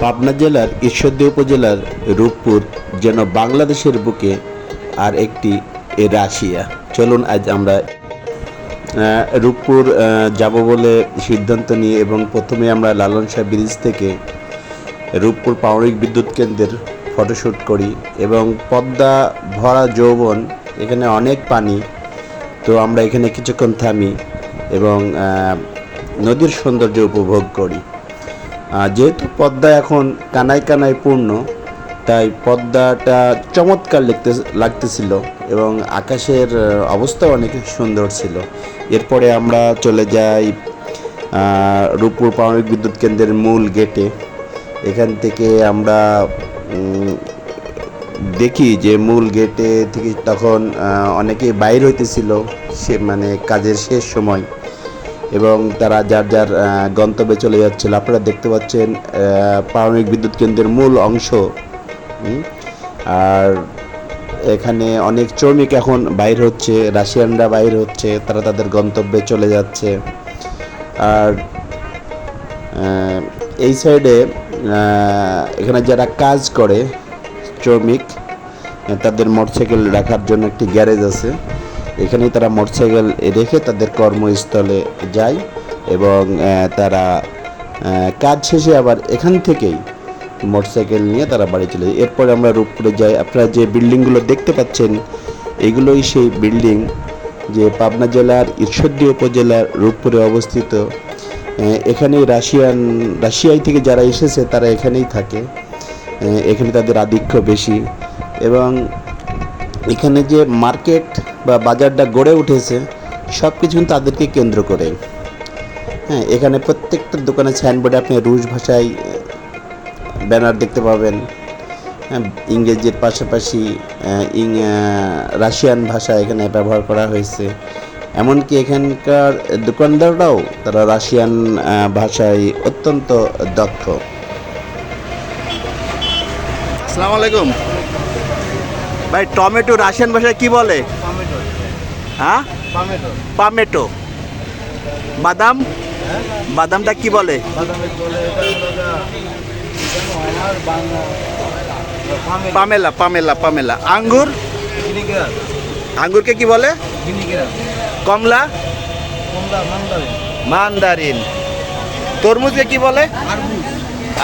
পাবনা জেলার ঈশ্বরদী উপজেলার রূপপুর, যেন বাংলাদেশের বুকে আর একটি রাশিয়া। চলুন আজ আমরা রূপপুর যাব বলে সিদ্ধান্ত নিই এবং প্রথমে আমরা লালন শাহ ব্রিজ থেকে রূপপুর পাউরিক বিদ্যুৎ কেন্দ্রের ফটোশ্যুট করি এবং পদ্মা ভরা যৌবন, এখানে অনেক পানি। তো আমরা এখানে কিছুক্ষণ থামি এবং নদীর সৌন্দর্য উপভোগ করি। যেহেতু পদ্মা এখন কানায় কানায় পূর্ণ, তাই পদ্মাটা চমৎকার লিখতে লাগতেছিল এবং আকাশের অবস্থা অনেক সুন্দর ছিল। এরপরে আমরা চলে যাই রূপপুর পারমাণবিক বিদ্যুৎ কেন্দ্রের মূল গেটে। এখান থেকে আমরা দেখি যে মূল গেটে থেকে তখন অনেকে বাইর হইতেছিল, সে মানে কাজের শেষ সময়। এবং তারা যার যার গন্তব্যে চলে যাচ্ছিল, আপনারা দেখতে পাচ্ছেন পারমাণবিক বিদ্যুৎ কেন্দ্রের মূল অংশ। আর এখানে অনেক শ্রমিক এখন বাইর হচ্ছে, রাশিয়ানরা বাইর হচ্ছে, তারা তাদের গন্তব্যে চলে যাচ্ছে। আর এই সাইডে এখানে যারা কাজ করে, শ্রমিক, তাদের মোটরসাইকেল রাখার জন্য একটি গ্যারেজ আছে। এখানেই তারা মোটরসাইকেল রেখে তাদের কর্মস্থলে যায় এবং তারা কাজ শেষে আবার এখান থেকেই মোটরসাইকেল নিয়ে তারা বাড়ি চলে যায়। এরপরে আমরা রূপপুরে যাই। আপনারা যে বিল্ডিংগুলো দেখতে পাচ্ছেন, এগুলোই সেই বিল্ডিং যে পাবনা জেলার ঈশ্বরদী উপজেলার রূপপুরে অবস্থিত। এখানেই রাশিয়ান, রাশিয়ায় থেকে যারা এসেছে তারা এখানেই থাকে। এখানে তাদের আধিক্য বেশি। এবং এখানে যে মার্কেট বা বাজারটা গড়ে উঠেছে সব কিছু তাদেরকে কেন্দ্র করে। হ্যাঁ এখানে প্রত্যেকটা দোকানে সাইনবোর্ডে আপনি রুশ ভাষায় ব্যানার দেখতে পাবেন। হ্যাঁ, ইংরেজির পাশাপাশি ইং রাশিয়ান ভাষা এখানে ব্যবহার করা হয়েছে। এমনকি এখানকার দোকানদাররাও তারা রাশিয়ান ভাষায় অত্যন্ত দক্ষ। আসসালামু আলাইকুম। ভাই, টমেটো রাশিয়ান ভাষায় কি বলে? হ্যাঁ? পামেটো বাদাম? বাদামটা কি বলে? Pomelo pomelo pomelo. আঙ্গুর? আঙ্গুরকে কি বলে? কমলা? মান্দারিন। তরমুজকে কি বলে?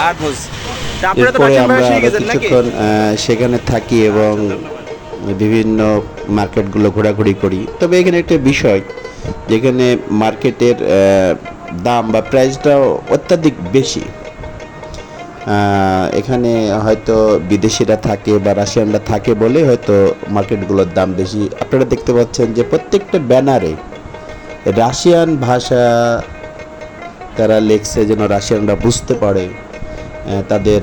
আরমুজ। আপনারা আমরা নাকি? সেখানে থাকি এবং বিভিন্ন মার্কেটগুলো ঘোরাঘুরি করি। তবে এখানে একটা বিষয় যেখানে মার্কেটের দাম বা প্রাইসটাও অত্যাধিক বেশি। এখানে হয়তো বিদেশিরা থাকে বা রাশিয়ানরা থাকে বলে হয়তো মার্কেটগুলোর দাম বেশি। আপনারা দেখতে পাচ্ছেন যে প্রত্যেকটা ব্যানারে রাশিয়ান ভাষা তারা লেখছে যেন রাশিয়ানরা বুঝতে পারে। তাদের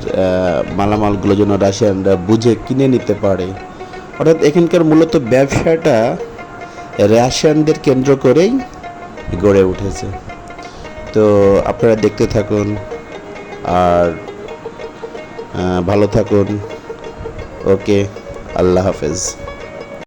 মালামালগুলো যেন রাশিয়ানরা বুঝে কিনে নিতে পারে। অর্থাৎ এখানকার মূলত ব্যবসাটা রাশিয়ানদের কেন্দ্র করেই গড়ে উঠেছে। তো আপনারা দেখতে থাকুন আর ভালো থাকুন। ওকে, আল্লাহ হাফেজ।